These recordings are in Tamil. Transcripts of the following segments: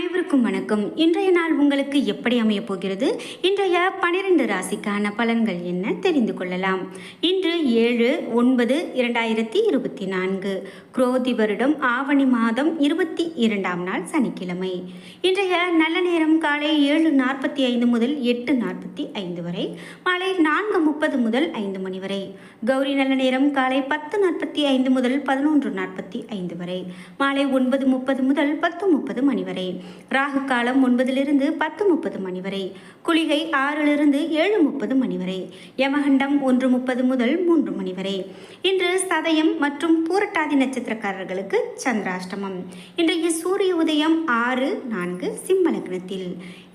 அனைவருக்கும் வணக்கம். இன்றைய நாள் உங்களுக்கு எப்படி அமையப் போகிறது? இன்றைய பனிரெண்டு ராசிக்கான பலன்கள் என்ன தெரிந்து கொள்ளலாம். இன்று ஏழு ஒன்பது இரண்டாயிரத்தி இருபத்தி நான்கு. குரோதி வருடம் ஆவணி மாதம் இருபத்தி இரண்டாம் நாள் சனிக்கிழமை. இன்றைய நல்ல நேரம் காலை ஏழு நாற்பத்தி ஐந்து முதல் எட்டு நாற்பத்தி ஐந்து வரை மாலை நான்கு முப்பது முதல் ஐந்து மணி வரை. கௌரி நல்ல நேரம் காலை பத்து நாற்பத்தி ஐந்து முதல் பதினொன்று நாற்பத்தி ஐந்து வரை மாலை ஒன்பது முப்பது முதல் பத்து முப்பது மணி வரை. ராகு காலம் ஒன்பதிலிருந்து பத்து முப்பது மணி வரை குளிகை ஆறிலிருந்து ஏழு முப்பது மணி வரை யமகண்டம் ஒன்று முப்பது முதல் மூன்று மணி வரை. இன்று சதயம் மற்றும் பூரட்டாதி நட்சத்திரக்காரர்களுக்கு சந்திராஷ்டமம். இன்றைய சூரிய உதயம் ஆறு நான்கு சிம்ம லக்னத்தில்.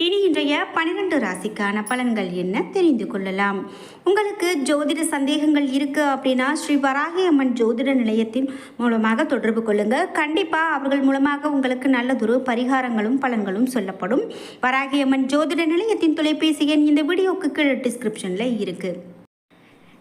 இனி இன்றைய பனிரெண்டு ராசிக்கான பலன்கள் என்ன தெரிந்து கொள்ளலாம். உங்களுக்கு ஜோதிட சந்தேகங்கள் இருக்கு அப்படின்னா ஸ்ரீ வராகி அம்மன் ஜோதிட நிலையத்தின் மூலமாக தொடர்பு கொள்ளுங்க. கண்டிப்பா அவர்கள் மூலமாக உங்களுக்கு நல்லதொரு பரிகாரங்களும் பலன்களும் சொல்லப்படும். வராகியம்மன் ஜோதிட நிலையத்தின் தொலைபேசி எண் இந்த வீடியோக்கு கீழே டிஸ்கிரிப்ஷனில் இருக்கு.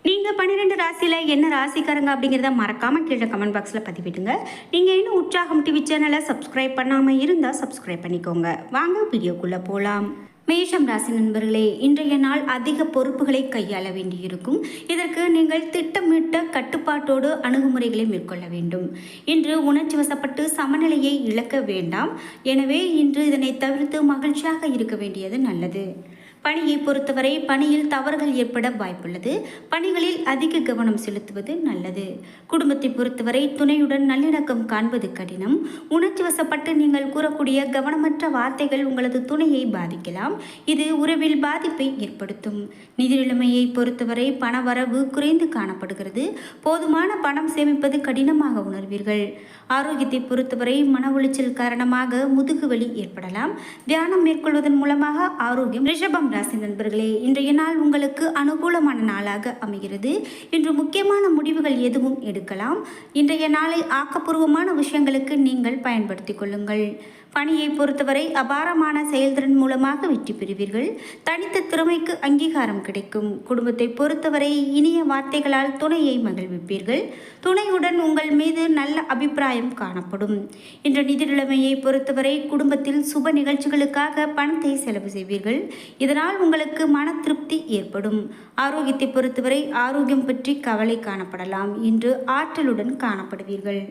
நீங்க பன்னிரெண்டு ராசியில என்ன ராசிக்காரங்க அப்படிங்கிறத மறக்காம கீழே கமெண்ட் பாக்ஸ்ல பதிவிடுங்க. நீங்க இன்னும் உற்சாகம் டிவி சேனலை சப்ஸ்கிரைப் பண்ணாம இருந்தா சப்ஸ்கிரைப் பண்ணிக்கோங்க. வாங்க வீடியோக்குள்ள போலாம். மேஷம் ராசி நண்பர்களே இன்றைய நாள் அதிக பொறுப்புகளை கையாள வேண்டியிருக்கும். இதற்கு நீங்கள் திட்டமிட்ட கட்டுப்பாட்டோடு அணுகுமுறைகளை மேற்கொள்ள வேண்டும். இன்று உணர்ச்சி வசப்பட்டு சமநிலையை இழக்க வேண்டாம். எனவே இன்று இதனை தவிர்த்து மகிழ்ச்சியாக இருக்க வேண்டியது நல்லது. பணியை பொறுத்தவரை பணியில் தவறுகள் ஏற்பட வாய்ப்புள்ளது. பணிகளில் அதிக கவனம் செலுத்துவது நல்லது. குடும்பத்தை பொறுத்தவரை துணையுடன் நல்லிணக்கம் காண்பது கடினம். உணர்ச்சி வசப்பட்டு நீங்கள் கூறக்கூடிய கவனமற்ற வார்த்தைகள் உங்களது துணையை பாதிக்கலாம். இது உறவில் பாதிப்பை ஏற்படுத்தும். நிதி நிலைமையை பொறுத்தவரை பணவரவு குறைந்து காணப்படுகிறது. போதுமான பணம் சேமிப்பது கடினமாக உணர்வீர்கள். ஆரோக்கியத்தை பொறுத்தவரை மன உளைச்சல் காரணமாக முதுகுவலி ஏற்படலாம். தியானம் மேற்கொள்வதன் மூலமாக ஆரோக்கியம் ரிஷபம் ராசி நண்பர்களே இன்றைய நாள் உங்களுக்கு அனுகூலமான நாளாக அமைகிறது. இன்று முக்கியமான முடிவுகள் எதுவும் எடுக்கலாம். இன்றைய நாளை ஆக்கப்பூர்வமான விஷயங்களுக்கு நீங்கள் பயன்படுத்திக் கொள்ளுங்கள். பணியை பொறுத்தவரை அபாரமான செயல்திறன் மூலமாக வெற்றி பெறுவீர்கள். தனித்த திறமைக்கு அங்கீகாரம் கிடைக்கும். குடும்பத்தை பொறுத்தவரை இனிய வார்த்தைகளால் துணையை மகிழ்விப்பீர்கள். துணையுடன் உங்கள் மீது நல்ல அபிப்பிராயம் காணப்படும். இன்று நிதி நிலைமையை பொறுத்தவரை குடும்பத்தில் சுப நிகழ்ச்சிகளுக்காக பணத்தை செலவு செய்வீர்கள். இதனால் உங்களுக்கு மன திருப்தி ஏற்படும். ஆரோக்கியத்தை பொறுத்தவரை ஆரோக்கியம் பற்றி கவலை காணப்படலாம். இன்று ஆற்றலுடன் காணப்படுவீர்கள்.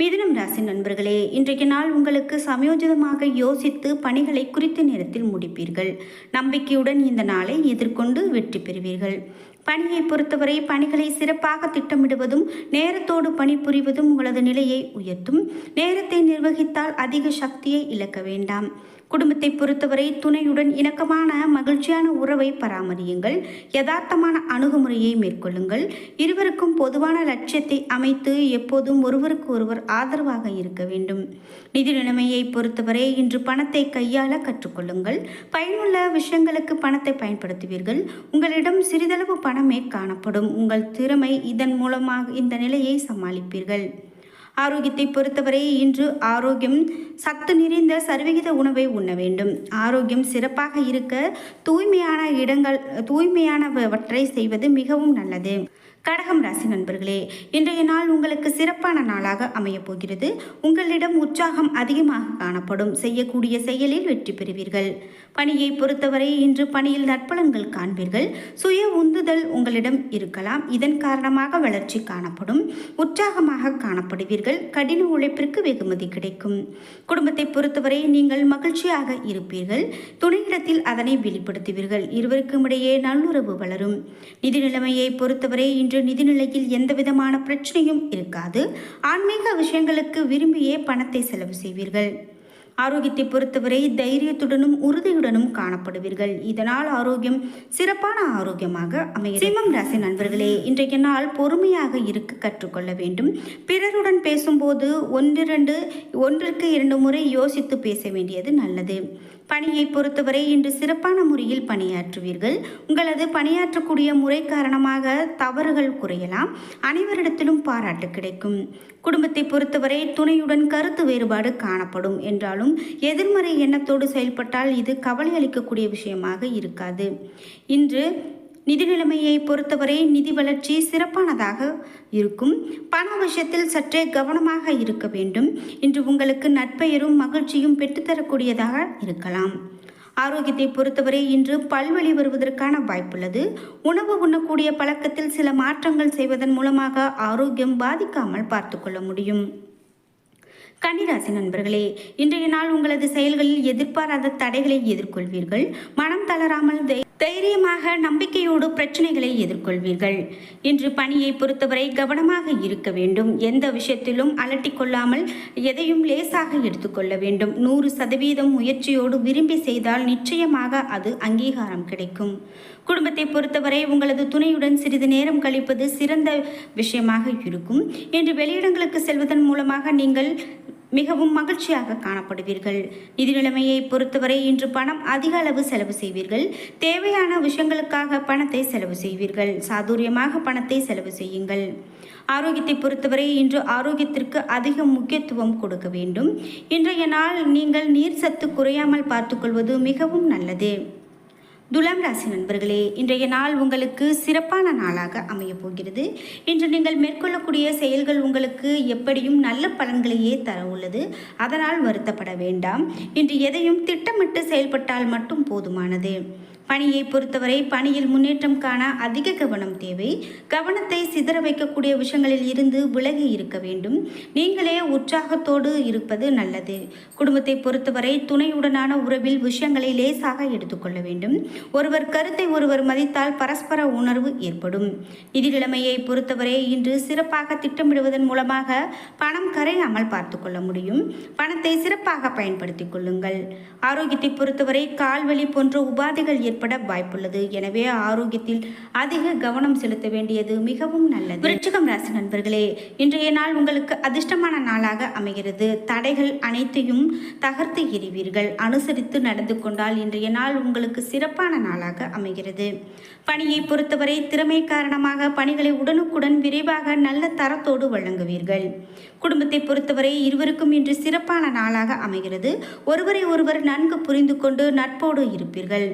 மிதுனம் ராசி நண்பர்களே இன்றைய நாள் உங்களுக்கு சமயோஜிதமாக யோசித்து பணிகளை குறித்த நேரத்தில் முடிப்பீர்கள். நம்பிக்கையுடன் இந்த நாளை எதிர்கொண்டு வெற்றி பெறுவீர்கள். பணியை பொறுத்தவரை பணிகளை சிறப்பாக திட்டமிடுவதும் நேரத்தோடு பணிபுரிவதும் உங்களது நிலையை உயர்த்தும். நேரத்தை நிர்வகித்தால் அதிக சக்தியை இழக்க வேண்டாம். குடும்பத்தை பொறுத்தவரை துணையுடன் இணக்கமான மகிழ்ச்சியான உறவை பராமரியுங்கள். யதார்த்தமான அணுகுமுறையை மேற்கொள்ளுங்கள். இருவருக்கும் பொதுவான லட்சியத்தை அமைத்து எப்போதும் ஒருவருக்கு ஒருவர் ஆதரவாக இருக்க வேண்டும். நிதி நிலைமையை பொறுத்தவரை இன்று பணத்தை கையாள கற்றுக்கொள்ளுங்கள். பயனுள்ள விஷயங்களுக்கு பணத்தை பயன்படுத்துவீர்கள். உங்களிடம் சிறிதளவு பணமே காணப்படும். உங்கள் திறமை இதன் மூலமாக இந்த நிலையை சமாளிப்பீர்கள். ஆரோக்கியத்தை பொறுத்தவரை இன்று ஆரோக்கியம் சத்து நிறைந்த சர்விகித உணவை உண்ண வேண்டும். ஆரோக்கியம் சிறப்பாக இருக்க தூய்மையான இடங்கள் தூய்மையானவற்றை செய்வது மிகவும் நல்லது. கடகம் ராசி நண்பர்களே இன்றைய நாள் உங்களுக்கு சிறப்பான நாளாக அமையப் போகிறது. உங்களிடம் உற்சாகம் அதிகமாக காணப்படும். செய்யக்கூடிய செயலில் வெற்றி பெறுவீர்கள். பணியை பொறுத்தவரை இன்று பணியில் நற்பலன்கள் காண்பீர்கள். சுய உந்துதல் உங்களிடம் இருக்கலாம். இதன் காரணமாக வளர்ச்சி காணப்படும். உற்சாகமாக காணப்படுவீர்கள். கடின உழைப்பிற்கு வெகுமதி கிடைக்கும். குடும்பத்தை பொறுத்தவரை நீங்கள் மகிழ்ச்சியாக இருப்பீர்கள். துணையிடத்தில் அதனை வெளிப்படுத்துவீர்கள். இருவருக்கும் இடையே நல்லுறவு வளரும். நிதி நிலைமையை பொறுத்தவரை இன்று நிதிநிலையில் எந்தவிதமான பிரச்சனையும் இருக்காது. ஆன்மீக விஷயங்களுக்கு விரும்பியே பணத்தை செலவு செய்வீர்கள். ஆரோக்கியத்தை பொறுத்தவரை தைரியத்துடனும் உறுதியுடனும் காணப்படுவீர்கள். இதனால் ஆரோக்கியம் சிறப்பான ஆரோக்கியமாக அமையும் சிம்மம் ராசி நண்பர்களே இன்றைய நாள் பொறுமையாக இருக்க கற்றுக்கொள்ள வேண்டும். பிறருடன் பேசும்போது ஒன்றிரண்டு ஒன்றிற்கு இரண்டு முறை யோசித்து பேச வேண்டியது நல்லது. பணியை பொறுத்தவரை இன்று சிறப்பான முறையில் பணியாற்றுவீர்கள். உங்களது பணியாற்றக்கூடிய முறை காரணமாக தவறுகள் குறையலாம். அனைவரிடத்திலும் பாராட்டு கிடைக்கும். குடும்பத்தை பொறுத்தவரை துணையுடன் கருத்து வேறுபாடு காணப்படும் என்றாலும் எதிர்மறை எண்ணத்தோடு செயல்பட்டால் இது கவலை அளிக்கக்கூடிய விஷயமாக இருக்காது. இன்று நிதி நிலைமையை பொறுத்தவரை நிதி வளர்ச்சி சிறப்பானதாக இருக்கும். பண விஷயத்தில் சற்றே கவனமாக இருக்க வேண்டும். இன்று உங்களுக்கு நற்பெயரும் மகிழ்ச்சியும் பெற்றுத்தரக்கூடியதாக இருக்கலாம். ஆரோக்கியத்தை பொறுத்தவரை இன்று பல்வழி வருவதற்கான வாய்ப்புள்ளது. உணவு உண்ணக்கூடிய பழக்கத்தில் சில மாற்றங்கள் செய்வதன் மூலமாக ஆரோக்கியம் பாதிக்காமல் பார்த்துக்கொள்ள முடியும். கன்னிராசி நண்பர்களே இன்றைய நாள் உங்களது செயல்களில் எதிர்பாராத தடைகளை எதிர்கொள்வீர்கள். மனம் தளராமல் தை- தைரியமாக நம்பிக்கையோடு பிரச்சனைகளை எதிர்கொள்வீர்கள். இன்று பணியை பொறுத்தவரை கவனமாக இருக்க வேண்டும். எந்த விஷயத்திலும் அலட்டிக் கொள்ளாமல் எதையும் லேசாக எடுத்துக்கொள்ள வேண்டும். நூறு சதவீதம் முயற்சியோடு விரும்பி செய்தால் நிச்சயமாக அது அங்கீகாரம் கிடைக்கும். குடும்பத்தை பொறுத்தவரை உங்களது துணையுடன் சிறிது நேரம் கழிப்பது சிறந்த விஷயமாக இருக்கும். இன்று வெளியிடங்களுக்கு செல்வதன் மூலமாக நீங்கள் மிகவும் மகிழ்ச்சியாக காணப்படுவீர்கள். நிதி நிலைமையை பொறுத்தவரை இன்று பணம் அதிக அளவு செலவு செய்வீர்கள். தேவையான விஷயங்களுக்காக பணத்தை செலவு செய்வீர்கள். சாதுரியமாக பணத்தை செலவு செய்யுங்கள். ஆரோக்கியத்தை பொறுத்தவரை இன்று ஆரோக்கியத்திற்கு அதிக முக்கியத்துவம் கொடுக்க வேண்டும். இன்றைய நாள் நீங்கள் நீர் சத்து குறையாமல் பார்த்துக்கொள்வது மிகவும் நல்லது. துலாம் ராசி நண்பர்களே இன்றைய நாள் உங்களுக்கு சிறப்பான நாளாக அமையப் போகிறது. இன்று நீங்கள் மேற்கொள்ளக்கூடிய செயல்கள் உங்களுக்கு எப்படியும் நல்ல பலன்களையே தர உள்ளது. அதனால் வருத்தப்பட வேண்டாம். இன்று எதையும் திட்டமிட்டு செயல்பட்டால் மட்டும் போதுமானது. பணியை பொறுத்தவரை பணியில் முன்னேற்றம் காண அதிக கவனம் தேவை. கவனத்தை சிதற வைக்கக்கூடிய விஷயங்களில் இருந்து விலகி இருக்க வேண்டும். நீங்களே உற்சாகத்தோடு இருப்பது நல்லது. குடும்பத்தை பொறுத்தவரை துணையுடனான உறவில் விஷயங்களை லேசாக எடுத்துக்கொள்ள வேண்டும். ஒருவர் கருத்தை ஒருவர் மதித்தால் பரஸ்பர உணர்வு ஏற்படும். நிதி நிலைமையை பொறுத்தவரை இன்று சிறப்பாக திட்டமிடுவதன் மூலமாக பணம் கரையாமல் பார்த்து கொள்ள முடியும். பணத்தை சிறப்பாக பயன்படுத்திக் கொள்ளுங்கள். ஆரோக்கியத்தை பொறுத்தவரை கால்வழி போன்ற உபாதைகள் ஏற்பட வாய்ப்புள்ளது. எனவே ஆரோக்கியத்தில் அதிக கவனம் செலுத்த வேண்டியது மிகவும் நல்லது. விருச்சிகம் ராசி நண்பர்களே இன்றைய நாள் உங்களுக்கு அதிர்ஷ்டமான நாளாக அமைகிறது. தடைகள் அனைத்தையும் தகர்த்து எறிவீர்கள். அனுசரித்து நடந்து கொண்டால் இன்றைய நாள் உங்களுக்கு சிறப்பான நாளாக அமைகிறது. பணியை பொறுத்தவரை திறமை காரணமாக பணிகளை உடனுக்குடன் விரைவாக நல்ல தரத்தோடு வழங்குவீர்கள். குடும்பத்தை பொறுத்தவரை இருவருக்கும் இன்று சிறப்பான நாளாக அமைகிறது. ஒருவரை ஒருவர் நன்கு புரிந்து கொண்டு நட்போடு இருப்பீர்கள்.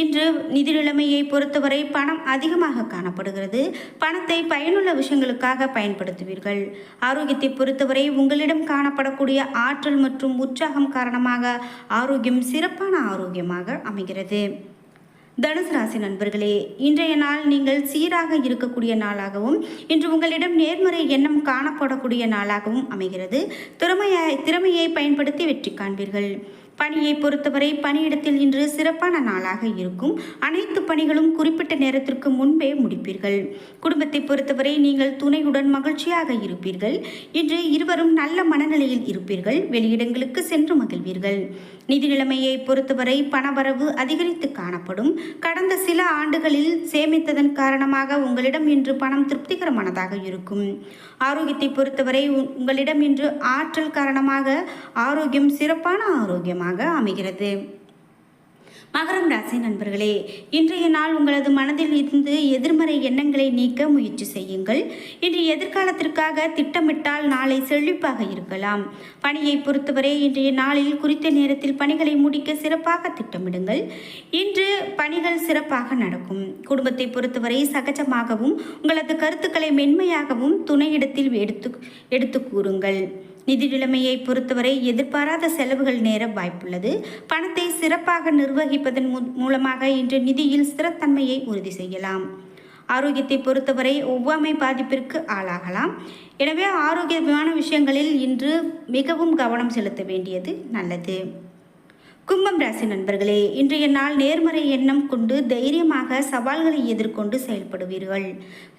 இன்று நிதி நிலைமையை பொறுத்தவரை பணம் அதிகமாக காணப்படுகிறது. பணத்தை பயனுள்ள விஷயங்களுக்காக பயன்படுத்துவீர்கள். ஆரோக்கியத்தை பொறுத்தவரை உங்களிடம் காணப்படக்கூடிய ஆற்றல் மற்றும் உற்சாகம் காரணமாக ஆரோக்கியம் சிறப்பான ஆரோக்கியமாக அமைகிறது. தனுசு ராசி நண்பர்களே இன்றைய நாள் நீங்கள் சீராக இருக்கக்கூடிய நாளாகவும் இன்று உங்களிடம் நேர்மறை எண்ணம் காணப்படக்கூடிய நாளாகவும் அமைகிறது. திறமையை திறமையை பயன்படுத்தி வெற்றி காண்பீர்கள். பணியை பொறுத்தவரை பணியிடத்தில் இன்று சிறப்பான நாளாக இருக்கும். அனைத்து பணிகளும் குறிப்பிட்ட நேரத்திற்கு முன்பே முடிப்பீர்கள். குடும்பத்தை பொறுத்தவரை நீங்கள் துணையுடன் மகிழ்ச்சியாக இருப்பீர்கள். இன்று இருவரும் நல்ல மனநிலையில் இருப்பீர்கள். வெளியிடங்களுக்கு சென்று மகிழ்வீர்கள். நிதி நிலைமையை பொறுத்தவரை பணவரவு அதிகரித்து காணப்படும். கடந்த சில ஆண்டுகளில் சேமித்ததன் காரணமாக உங்களிடம் இன்று பணம் திருப்திகரமானதாக இருக்கும். ஆரோக்கியத்தை பொறுத்தவரை உங்களிடம் இன்று ஆற்றல் காரணமாக ஆரோக்கியம் சிறப்பான ஆரோக்கியமாக அமைகிறது. மகரம் ராசி நண்பர்களே இன்றைய நாள் உங்களது மனதில் இருந்து எதிர்மறை எண்ணங்களை நீக்க முயற்சி செய்யுங்கள். இன்று எதிர்காலத்திற்காக திட்டமிட்டால் நாளை செழிப்பாக இருக்கலாம். பணியை பொறுத்தவரை இன்றைய நாளில் குறித்த நேரத்தில் பணிகளை முடிக்க சிறப்பாக திட்டமிடுங்கள். இன்று பணிகள் சிறப்பாக நடக்கும். குடும்பத்தை பொறுத்தவரை சகஜமாகவும் உங்களது கருத்துக்களை மென்மையாகவும் துணையிடத்தில் எடுத்து எடுத்து கூறுங்கள். நிதி நிலைமையை பொறுத்தவரை எதிர்பாராத செலவுகள் நேர வாய்ப்புள்ளது. பணத்தை சிறப்பாக நிர்வகிப்பதன் மூ- மூலமாக இன்று நிதியில் ஸ்திரத்தன்மையை உறுதி செய்யலாம். ஆரோக்கியத்தை பொறுத்தவரை ஒவ்வாமை பாதிப்பிற்கு ஆளாகலாம். எனவே ஆரோக்கியமான விஷயங்களில் இன்று மிகவும் கவனம் செலுத்த வேண்டியது நல்லது. கும்பம் ராசி நண்பர்களே இன்றைய நாள் நேர்மறை எண்ணம் கொண்டு தைரியமாக சவால்களை எதிர்கொண்டு செயல்படுவீர்கள்.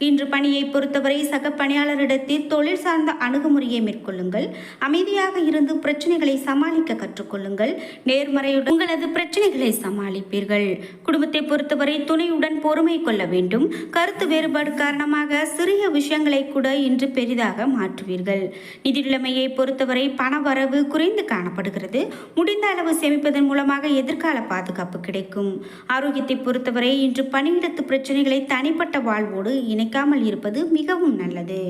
இன்று பணியை பொறுத்தவரை சக பணியாளரிடத்தில் தொழில் சார்ந்த அணுகுமுறையை மேற்கொள்ளுங்கள். அமைதியாக இருந்து பிரச்சனைகளை சமாளிக்க கற்றுக்கொள்ளுங்கள். நேர்மறையுடன் உங்களது பிரச்சனைகளை சமாளிப்பீர்கள். குடும்பத்தை பொறுத்தவரை துணையுடன் பொறுமை கொள்ள வேண்டும். கருத்து வேறுபாடு காரணமாக சிறிய விஷயங்களை கூட இன்று பெரிதாக மாற்றுவீர்கள். நிதி நிலைமையை பொறுத்தவரை பண வரவு குறைந்து காணப்படுகிறது. முடிந்த அளவு சேமிப்பது செய்வதன் மூலமாக எதிர்கால பாதுகாப்பு கிடைக்கும். ஆரோக்கியத்தை பொறுத்தவரை இன்று பணியிடத்து பிரச்சனைகளை தனிப்பட்ட வாழ்வோடு இணைக்காமல் இருப்பது மிகவும் நல்லது.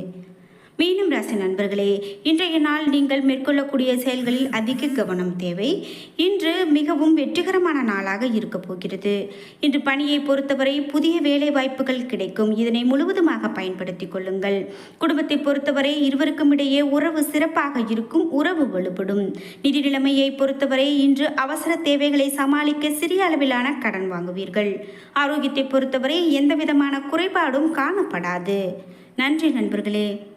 மீனம் ராசி நண்பர்களே இன்றைய நாள் நீங்கள் மேற்கொள்ளக்கூடிய செயல்களில் அதிக கவனம் தேவை. இன்று மிகவும் வெற்றிகரமான நாளாக இருக்க போகிறது. இன்று பணியை பொறுத்தவரை புதிய வேலை வாய்ப்புகள் கிடைக்கும். இதனை முழுவதுமாக பயன்படுத்திக் கொள்ளுங்கள். குடும்பத்தை பொறுத்தவரை இருவருக்கும் இடையே உறவு சிறப்பாக இருக்கும் உறவு வலுப்படும். நிதி நிலைமையை பொறுத்தவரை இன்று அவசர தேவைகளை சமாளிக்க சிறிய அளவிலான கடன் வாங்குவீர்கள். ஆரோக்கியத்தை பொறுத்தவரை எந்த விதமான குறைபாடும் காணப்படாது. நன்றி நண்பர்களே.